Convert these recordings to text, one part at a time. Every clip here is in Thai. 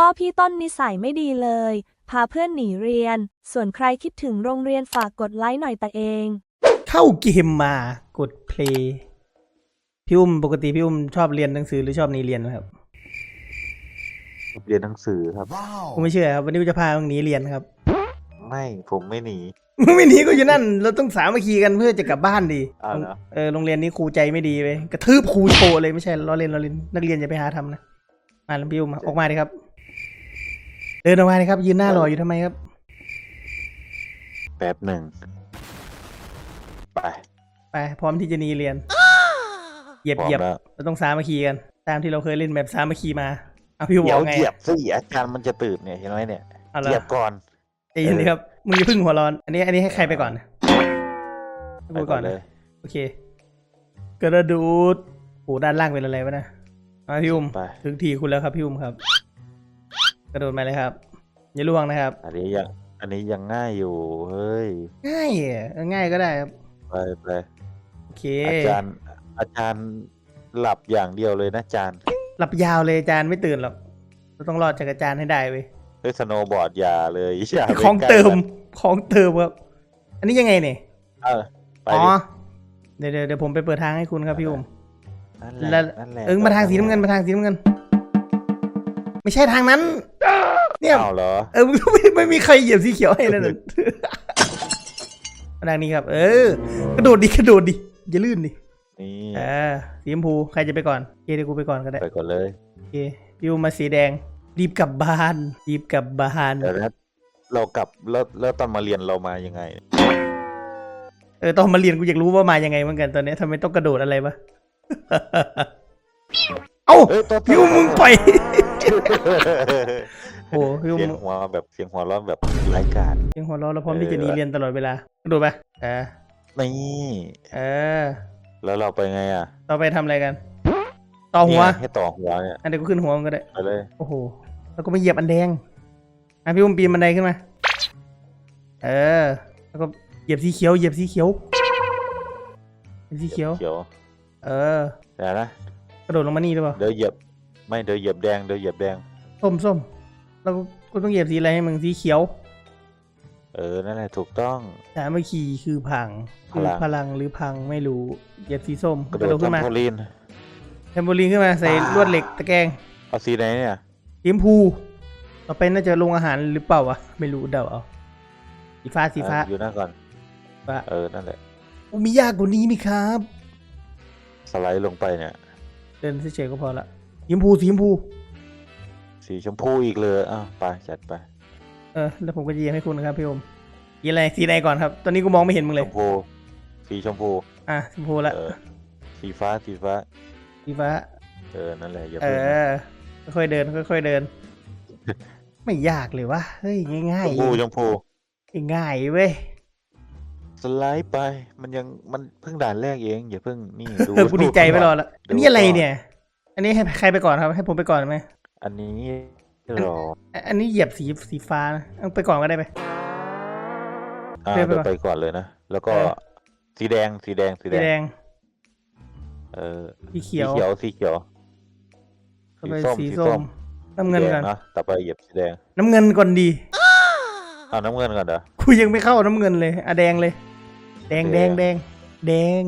พ่อพี่ต้นนิสัยไม่ดีเลย พาเพื่อนหนีเรียน ส่วนใครคิดถึงโรงเรียนฝากกดไลค์หน่อยแต่เอง เข้าเกมมากดเพลย์พี่อุ้มปกติพี่อุ้มชอบเรียนหนังสือหรือชอบหนีเรียนไหมครับเรียนหนังสือครับ ผมไม่เชื่อครับวันนี้ผมจะพามึงหนีเรียนครับ ไม่ผมไม่หนี มึงไม่หนีก็อยู่นั่น เราต้องสามัคคีกันเพื่อจะกลับบ้านดีอ้าวเหรอ เออโรงเรียนนี้ครูใจไม่ดีเว้ยกระทืบครูโชว์เลยไม่ใช่ล้อเล่นล้อเล่นนักเรียนอย่าไปหาทำนะมาแล้วพี่อุ้มมาออกมาดิครับเดินออกมาดิครับยืนหน้ารออยู่ทำไมครับ แป๊บหนึ่ง ไป ไป พร้อมที่จะหนีเรียน เหยียบพร้อเหยียบมแล้ว เราต้องสามัคคีกัน ตามที่เราเคยเล่นแบบสามัคคีมาเอาพี่อุ้มบเดี๋ยอวกไงเหยียบสิอาจารย์มันจะตื่นเนี่ยเห็นไหมเนี่ยเอาเหละยียบก่อนใจเย็นดิครับมึงอย่าเพึ่งหัวร้อน อันนี้อันนี้ให้ใครไปก่อนให้ไปกูก่ก่ออนนเลนะ ยโอเค กระดูดโอ้ด้านล่างเป็นอะไรวะนะมาพี่อุ้มไป ถึงทีคุณแล้วครับพี่อุ้มครับ กระโดดมาเลยครับ อย่าล่วงนะครับ อันนี้ยังอันนี้ยังง่ายอยู่เฮ้ยง่ายอะเออง่ายก็ได้ครับไปไปโอเคอาจารย์อาจารย์หลับอย่างเดียวเลยนะอาจารย์หลับยาวเลยอาจารย์ไม่ตื่นหรอกเราต้องรอดจากอาจารย์ให้ได้เว้ยด้วยสโนว์บอร์ดอย่าเลยอย่าไปของใกล้เติมนของเติมครับ อันนี้ยังไงเนี่ยเออไปอ๋อดิเดี๋ยวเดี๋ยวเดี๋ยวผมไปเปิดทางให้คุณครับพี่อุ้มนั่นแล้แหวละนั่นแหละเอิงมาทางสีน้ำเงินมาทางสีน้ำเงิน ไม่ใช่ทางนั้น เนี่ยอ้าวเหรอเออมึงไม่ไม่มีใครเหยียบสีเขียวให้นั่นน่ะมาทางนี้ครับ เออกระโดดดิกระโดดดิอย่าลื่นดินี่เออสีชมพูใครจะไปก่อนเอเดี๋ยวกูไปก่อนก็ได้ไปก่อนเลยโอเคพี่อุ้มมาสีแดง รีบกลับบ้านรีบกลับบ้านเดี๋ยวนะเรากลับแล้วแล้วตอนมาเรียนเรามายังไง เออตอนมาเรียนกูอยากรู้ว่ามายังไงเหมือนกันตอนนี้ทำไมต้องกระโดดอะไรวะ เอ้าเอ้ยตัวพี่อุ้มมึงไป โอ้พี่อุ้มเสียงหัวแบบเสียงหัวร้อนแบบไร้การยังหัวเราะเราพร้อมที่จะหนีเออเรียนตลอดเวลากระโดดไปเออนี่เออ แล้วเราไปไงอะต่อไปทำอะไรกัน ต่อหัว เนี่ยให้ต่อหัวเนี่ยอันเดี๋ยวกูขึ้นหัวมันก็ได้ ไปเลย โอ้โห แล้วก็ไปเหยียบอันแดง อะพี่อุ้มปีนบันไดขึ้นมา เออ แล้วก็เหยียบสีเขียว เหยียบสีเขียวเหยียบสีเขียว เขียวเออ เดี๋ยวนะ กระโดดลงมานี่หรือเปล่า เดี๋ยวเหยียบ ไม่เดี๋ยวเหยียบแดงเดี๋ยวเหยียบแดง ส้มส้มแล้วก็กูต้องเหยียบสีอะไรให้มึงสีเขียวเออ นั่นแหละถูกต้อง สามัคคีคือพังพคือลัง พลังหรือพังไม่รู้เหยียบสีส้มกระกระโดโดดดขึ้นมาทำโพลีนเทมโบลีนขึ้นมาใส่อ่าลวดเหล็กตะแกรงเอาสีไหนเนี่ยสีชมพูต่อไปน่าจะลงอาหารหรือเปล่าวะไม่รู้เดาเอาสีฟ้าสีฟ้าเอออยู่นั่นก่อนฟ้าเออนั่นแหละโอ้มียากกว่านี้ไหมครับ สไลด์ลงไปเนี่ย เดินเฉยๆก็พอละ สีชมพูสีชมพู สีชมพูอีกเลยอ้าวไปจัดไปเออแล้วผมก็จะเยียมให้คุณนะครับพี่โอมยีอะไรสีไหนก่อนครับ ตอนนี้กูมองไม่เห็นมึงชเลย มพู สีชมพู อะสีชมพูละเออ สีฟ้าสีฟ้า สีฟ้า เออ นั่นแหละอย่าเอเพิ่งอค่อยๆเดิน ค่อยๆเดิน ไม่ยากเลยวะเฮ้ยง่ายชมพูชมพู ๆง่ายเว้ย สไลด์ไป มันยังมันเพิ่งด่านแรกเอง อย่าเพิ่งนี่ดู เออกูดีใจไปรอละดูอันนี้อะไรก่อนเนี่ย อันนี้ให้ใครไปก่อนครับ ให้ผมไปก่อนไหมอันนี้รออะอันนี้เหยียบสีสีฟ้านะเอาไปก่อนก็ได้ไป อ่าเดินไปเดี๋ยวก่อนไปก่อนเลยนะ แล้วก็เออ สีแดงสีแดงสีสีแดแดงงเออสีสีเขียวเขียวสีเขียวต่อไปสีสีส้ส้มมน้ำเงินแดก่งอนเนาะต่อไปเหยียบสีแดงน้ำเงินก่อนดีอ้าวน้ำเงินก่อนเหรอ กูยังไม่เข้าน้ำเงินเลยอะแดงเลย แดงแดแดง งแดง แดง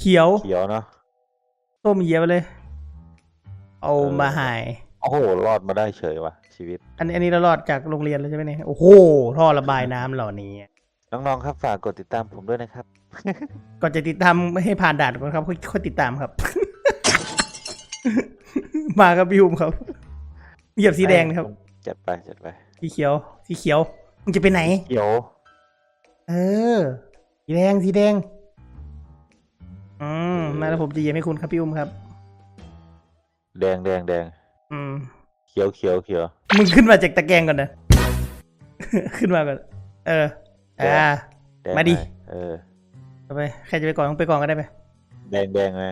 เขียวเขียวเนาะส้มเหยียบไปเลย เอาเออมาหายโอ้โห รอดมาได้เฉยว่ะชีวิต อันนี้อันนี้เรารอดจากโรงเรียนแล้วใช่ไหมเนี่ย โอ้โห ท่อระบายน้ำเหล่านี้ น้องๆครับฝากกดติดตามผมด้วยนะครับ ก่อนจะติดตามไม่ให้ผ่านด่านก่อนครับค่อยค่อยติดตามครับ มาครับพี่อุ้มครับ เหยียบสีแดงนะครับ จัดไปจัดไปสีเขียว สีเขียว มึงจะไปไหน เขียวเออ สีแดง สีแดง อืมมาแล้วผมจะเหยียบให้คุณครับพี่อุ้มครับ แดงแดงแดงอืม เขียวเขียวเขียว มึงขึ้นมาจากตะแกรงก่อนนะ ขึ้นมาก่อน เออ อ่าแดงมาดิ หน่อยเออต่อไป ใครจะไปก่อนต้องไปก่อนก็ได้ไป แดงแดงไง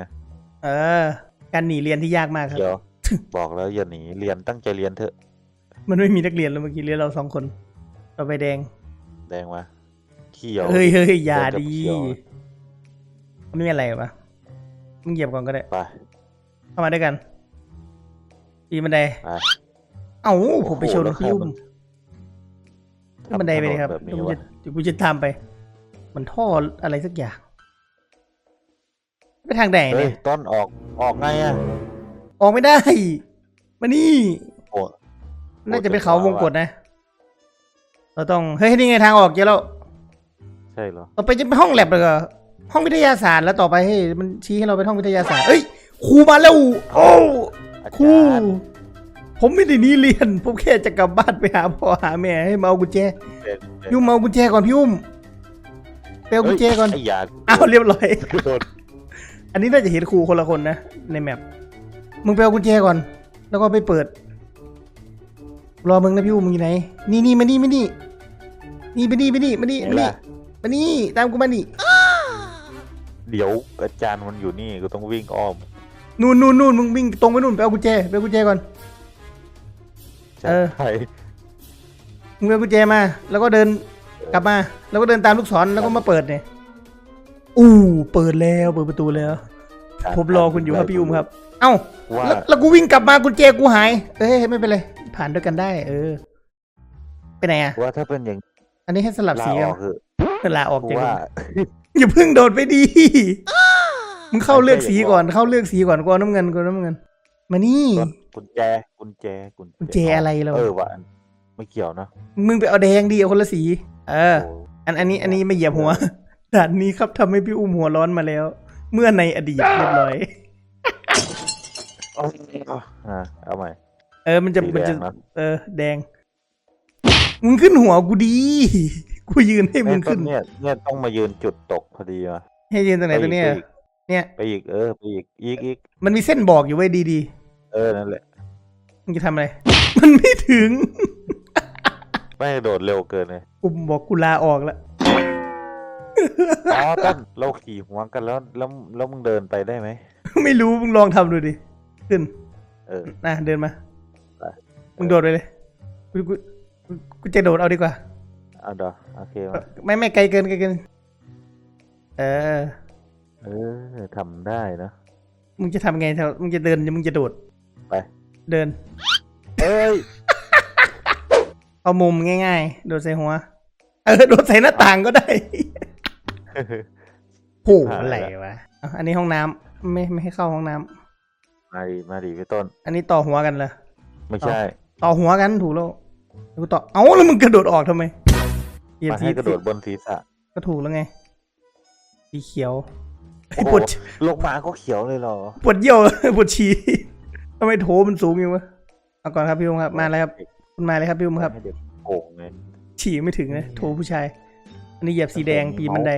เออ การหนีเรียนที่ยากมากครับ เขียว บอกแล้วอย่าหนีเรียนตั้งใจเรียนเถอะ มันไม่มีนักเรียนแล้วเมื่อกี้เรียนเราสองคนต่อไปแดง แดงมาเขียว เฮ้ยเฮ้ยอย่าเดินกับดี เขียวมันไม่มีอะไรปะมึงเหยียบก่อนก็ได้ ไป เข้ามาด้วยกัน ปีนบันได ไปเอ้าผมไปชนโอ้โหแล้วพี่อุ้มทำขึ้นบันไดไปเลยครับถนนแบบนี้เดี๋ยวกูวะจะเดี๋ยวกูจะทำไป มันท่ออะไรสักอย่าง ไปทางไหนเฮ้เนี่ยยต้นออกออกไงอะออกไม่ได้ มานี่ โอ้ น่าจะเป็นเขาวงกดนะ เราต้อง เฮ้ย นี่ไงทางออกเจอแล้ว ใช่เหรอ ต่อไปจะเป็นห้องแลบเลยเหรอห้องวิทยาศาสตร์แล้วต่อไปให้มันชี้ให้เราไปห้องวิทยาศาสตร์เอ้ยครูมาแล้วโอ้อา ครูจารย์ผมไม่ได้หนี้เรียน ผมแค่จะกลับบ้านไปหาพ่อหาแม่ให้มาเอากุญแจเป็นพี่อุ้มมาเอากุญแจก่อนพี่อุ้มไปเอากุญแจก่อนไอ้ยาอ้าวเรียบร้อยโดนอันนี้น่าจะเห็นครูคนละคนนะในแมปมึงไปเอากุญแจก่อน แล้วก็ไปเปิด รอมึงนะพี่อุ้มมึงอยู่ไหนนี่นี่มานี่มานี่นี่มานี่มานี่มานี่มานี่มานี่ตามกูมานี่เดี๋ยวอาจารย์มันอยู่นี่ก็ต้องวิ่งอ้อม นู่นนู่นนู่นมึงวิ่งตรงไปนู่นไปเอากุญแจไปเอากุญแจก่อน เออ ใช่มึงไปเอากุญแจมา แล้วก็เดินกลับมา แล้วก็เดินตามลูกศรแล้วก็มาเปิดเนี่ยอู้เปิดแล้วเปิดประตูแล้ว ผมรอคุณอยู่ครับพี่อุ้มครับ เอ้าว่าแล้วแล้วกูวิ่งกลับมากุญแจกูหาย เอ้ยไม่เป็นไรผ่านด้วยกันได้ เออไปไหนอะว่าถ้าเป็นอย่างอันนี้ให้สลับลาสีอกันอกคือเวลาออกกูจากว่า อย่าเพิ่งโดดไปดี มึงเข้าเลือกสีก่อนเข้าเลือกสีก่อนกูเอาน้ำเงินกูเอาน้ำเงิน มานี่ต้นกุญแจกุญแจกุญกุญแจอะไรเราเออว่ะไม่เกี่ยวนะมึงไปเอาแดงดีเอาคนละสี เออโอ้อันอันนี้อันนี้ไม่เหยียบหัวด่านนี้ครับทำให้พี่อุ้มหัวร้อนมาแล้ว เมื่อในอดีตเรียบร้อยเอาอะเอาใหม่เออมันจะสีมันจะแดงนะเออ แดงมึงขึ้นหัวกูดี กูยืนให้มึไอ้งต้ขึ้นนเนี่ยเนี่ยต้องมายืนจุดตกพอดีอะให้ยืนตรงไหนตัวเนี้ยไปอีก เนี่ย ไปอีกเออไปอีกอีกอีกมันมีเส้นบอกอยู่ไว้ยดีเออนั่นแหละๆมึงจะทำอะไร มันไม่ถึง ไม่ให้โดดเร็วเกินเลยกูบอกกูลาออกแล้วอ๋อต้นเราขี่หัวกันแล้วแล้วแล้วมึงเดินไปได้ไหมไม่รู้มึงลองทำดูดิ ขึ้นเออนะเดินมา ไป มึงโดดไปเลยกูกูกูกูจะโดดเอาดีกว่า เอาดอโอเคมาไม่ไม่ไกลเกินไกลเกิน เออ เออทำได้นะ มึงจะทำไงเท่ามึงจะเดินหรือมึงจะโดด ไป เดิน เอ้ย เอามุมง่ายๆ โดดใส่หัว เออ โดดใส่หน้าต่างก็ได้โหหาอะไรแล้ววะอะอันนี้ห้องน้ำไม่ไม่ให้เข้าห้องน้ำมาดีมาดีพี่ต้นอันนี้ต่อหัวกันเหรอ ไม่ใช่ ต่อหัวกันถูกแล้วแล้วกูต่อ เอ้าแล้วมึงกระโดดออกทำไมเหยียบมาทีให้กระโดดบนศีรษะก็ถูกแล้วไง สีเขียว ไอ้โอ้โหปวดลงมาก็เขียวเลยเหรอปวดเยี่ยวปวดฉี่ทำไมโถมันสูงอย่างวะเอาก่อนครับพี่อุ้มครับมาเลยครับคุณมาเลยครับพี่อุ้มครับให้เด็กโก่งเลยฉี่ไม่ถึงนะโถผู้ชาย อันนี้เหยียบสีแดงปีนบันได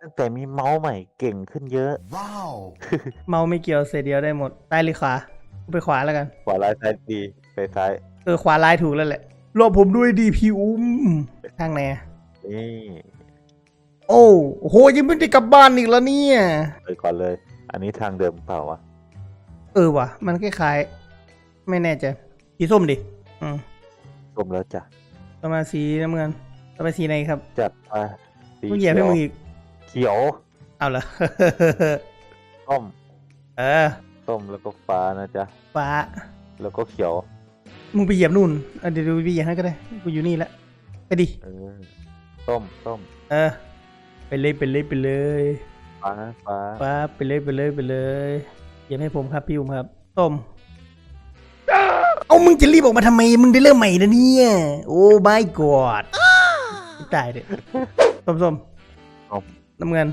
ตั้งแต่มีเมาส์ใหม่เก่งขึ้นเยอะเมาไม่เกี่ยวเสียเดียวได้หมดใต้หรือขวากูไปขวาแล้วกัน ขวาลายซ้ายดีไปซ้ายเออขวาลายถูกแล้วแหละรอผมด้วยดีพี่อุ้มทางไหนอะนี่ โอ้โหยังไม่ได้กลับบ้านอีกแล้วเนี่ย ไปก่อนเลย อันนี้ทางเดิมเปล่าวะเออว่ะ มันคล้ายๆ ไม่แน่ใจสีส้มดิอืมรวมแล้วจ้ะต่อมาสีน้ำเงินต่อไปสีไหนครับจัดไปสีกูเหยียบให้มึงอีกเขียวเอาเหรอ ส้มเออส้มแล้วก็ฟ้านะจ๊ะ ฟ้า แล้วก็เขียว มึงไปเหยียบนู่นอะเดี๋ยวดูไปเหยียบให้ก็ได้ กูอยู่นี่แล้วไปดิเออส้มส้ม เออ ไปเลยไปเลยไปเลยฟ้าฟ้าฟ้าไปเลยไปเลยไปเลยเหยียบให้ผมครับพี่อุ้มครับส้มเอามึงจะรีบออกมาทำไมมึงได้เริ่มใหม่นะเนี่ยโอ้ my god ตายเด็ส้มส้มส้มน้ำเงิน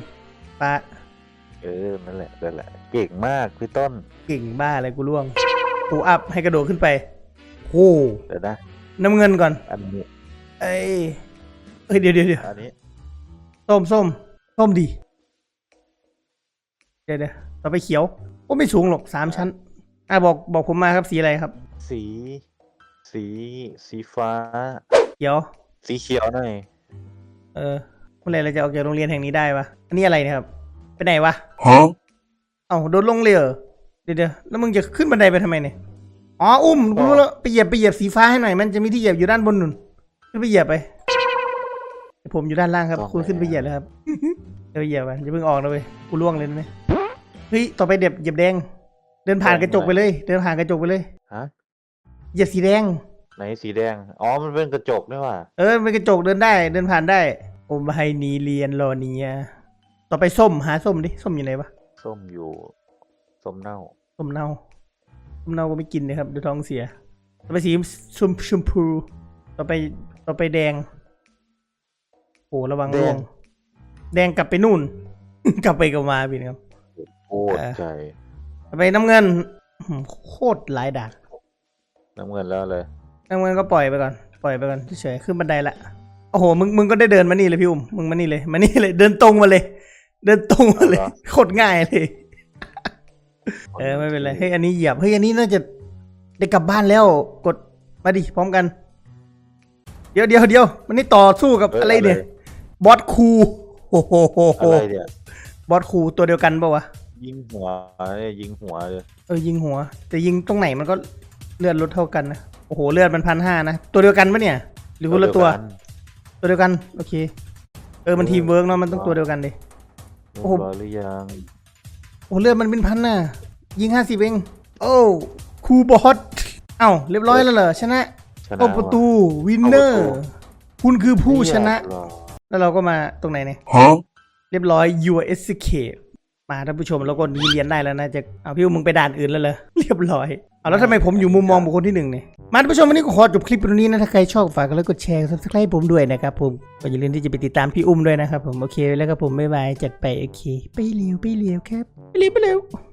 ฟ้าเออนั่นแหละนั่นแหละ เก่งมากพี่ต้นเก่งบ้าอะไรกูล่วงกูอัพให้กระโดดขึ้นไปโอ้เดี๋ยวนะน้ำเงินก่อนอันนี้เอ้ยเอ้ยเดี๋ยวเดี๋ยวเดี๋ยวอันนี้ ส้มส้มส้มดี เดี๋ยวเดี๋ยวต่อไปเขียวโอ้ไม่สูงหรอกสามชั้น อะบอกบอกผมมาครับสีอะไรครับ สี สีสีฟ้า เขียว สีเขียวหน่อยเออเมื่อไหรเราจะออกจากโรงเรียนแห่งนี้ได้วะอันนี้อะไรเนะครับไปไหนวะ Huh? เอ้าโดนลงเลยเหรอเดี๋ยวเดี๋ยวแล้วมึงจะขึ้นบันไดไปทำไมเนี่ยอ๋ออุ้มกูรู้แล้วไปเหยียบไปเหยียบสีฟ้าให้หน่อยมันจะมีที่เหยียบอยู่ด้านบนนุ่นขึ้นไปเหยียบไป ผมอยู่ด้านล่างครับ คุณขึ้นไปเหยียบเลยครับเดี๋ยวไปเหยียบกันอย่าเพิ่งออกนะเว้ยกูล่วงเลยนะเว้ยเฮ้ยต่อไปเด็บเหยียบแดง เดินผ่านกระจกไปเลย เดินผ่านกระจกไปเลยฮะเหยียบสีแดง ไหนสีแดงอ๋อมันเป็นกระจกนี่หว่าเออเป็นกระจกเดินได้ เดินผ่านได้โอมไฮนีเรียนรอเนียต่อไปส้มหาส้มดิส้มอยู่ไหนวะส้มอยู่ส้มเน่าส้มเน่าส้มเน่าก็ไม่กินนะครับเดี๋ยวท้องเสีย ต่อไปสีชมชมพู ต่อไปต่อไปแดงโอ้ระวังแดงร่วงแดงกลับไปนู่น กลับไปกลับมาพี่นะครับ โคตรใจต่อไปน้ำเงินอื้อหือโคตรหลายด่านน้ำเงินแล้วเลยน้ำเงินก็ปล่อยไปก่อน ปล่อยไปก่อนเฉยๆขึ้นบันไดละโอ้โหมึงมึงก็ได้เดินมานี่เลยพี่อุ้มมึงมานี่เลยมานี่เลย เดินตรงมาเลย เดินตรงมาเลยเหรอโคตรง่ายเลย เออไม่เป็นไรเฮ้ยอันนี้เหยียบเฮ้ยอันนี้น่าจะได้กลับบ้านแล้วกดมาดิพร้อมกัน เดี๋ยวเดี๋ยวเดี๋ยวมันนี่ต่อสู้กับเฮ้ยอะไรเนี่ยอะไร บอสคูโอ้โหโหโหอะไรเนี่ยบอสคูตัวเดียวกันปะวะ ยิงหัวเนี่ยยิงหัวเลยเออยิงหัว แต่ยิงตรงไหนมันก็เลือดลดเท่ากันนะ โอ้โหเลือดมันพันห้านะ ตัวเดียวกันปะเนี่ย หรือคนละตัว ตัวเดียวกัน โอเค เออมันทีมเวิร์กเนาะมันต้องตัวเดียวกันดิ โอ้โอ้โหโหหรือยัง โอ้เลือดมันเป็นพันน่ะ ยิงห้าสิบเอง โอ้ครูบอสเอ้าเรียบร้อยแล้วเหรอชนะชนะโอ้ประตูวินเนอร์ คุณคือผู้ชนะเรียบร้อย แล้วเราก็มาตรงไหนเนี่ยเรียบร้อย your escape มาท่านผู้ชมแล้วก็นี้เรียนได้แล้วนะจะเอาพี่อุ้มมึงไปด่านอื่นแล้วเหรอเรียบร้อยเอาแล้วทำไมผมอยู่มุมมองบุคคลที่หนึ่งเนี่ยมาท่านผู้ชมวันนี้ก็ขอจบคลิปตรงนี้นะถ้าใครชอบฝากกดไลค์กดแชร์ subscribe ผมด้วยนะครับผมก็อย่าลืมที่จะไปติดตามพี่อุ้มด้วยนะครับผมโอเคแล้วก็ผมบ๊ายบายจัดไปโอเค ไปเร็วไปเร็วครับไปเร็วไปเร็ว